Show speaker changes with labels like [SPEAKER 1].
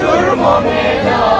[SPEAKER 1] তোর মনে যায়